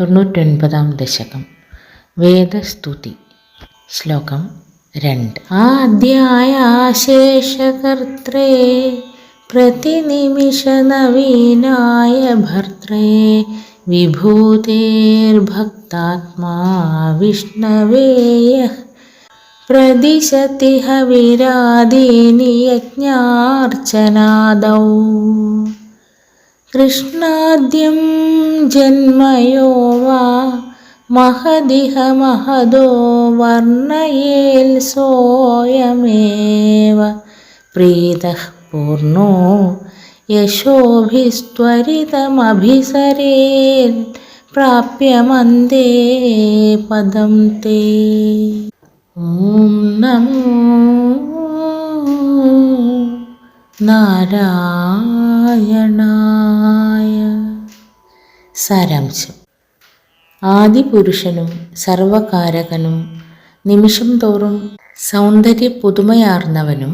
തൊണ്ണൂറ്റൊൻപതാം ദശകം വേദസ്തുതി ശ്ലോകം രണ്ട് ആദ്യായാശേഷകർത്രേ പ്രതിനിമിഷനവീനായ ഭർത്രേ വിഭൂതേർഭക്താത്മാ വിഷ്ണവേയഃ प्रदिशति हविरादीनि यज्ञार्चनादौ कृष्णाद्यं जन्मयो वा महदिह महदो वर्णयेल् सोऽयमेव प्रीतः पूर्णो यशोभिस्त्वरितमभिसरेत् प्राप्यमन्दे पदं ते ഓം നമോ നാരായണായ സാരാംശം. ആദിപുരുഷനും സർവകാരകനും നിമിഷം തോറും സൗന്ദര്യ പുതുമയാർന്നവനും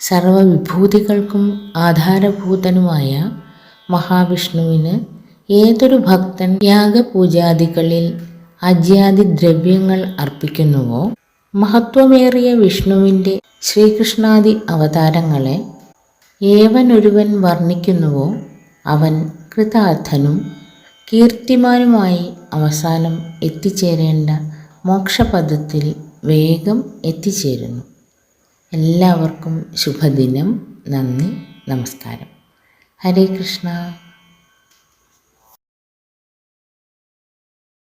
സർവവിഭൂതികൾക്കും ആധാരഭൂതനുമായ മഹാവിഷ്ണുവിന് ഏതൊരു ഭക്തൻ യാഗപൂജാദികളിൽ അജ്യാദി ദ്രവ്യങ്ങൾ അർപ്പിക്കുന്നുവോ? മഹത്വമേറിയ വിഷ്ണുവിന്റെ ശ്രീകൃഷ്ണാദി അവതാരങ്ങളെ ഏവനൊരുവൻ വർണിക്കുന്നുവോ? അവൻ കൃതാർത്ഥനും കീർത്തിമാനുമായി അവസാനം എത്തിച്ചേരേണ്ട മോക്ഷപഥത്തിൽ വേഗം എത്തിച്ചേരുന്നു. എല്ലാവർക്കും ശുഭദിനം. നന്ദി. നമസ്കാരം. ഹരേ കൃഷ്ണ.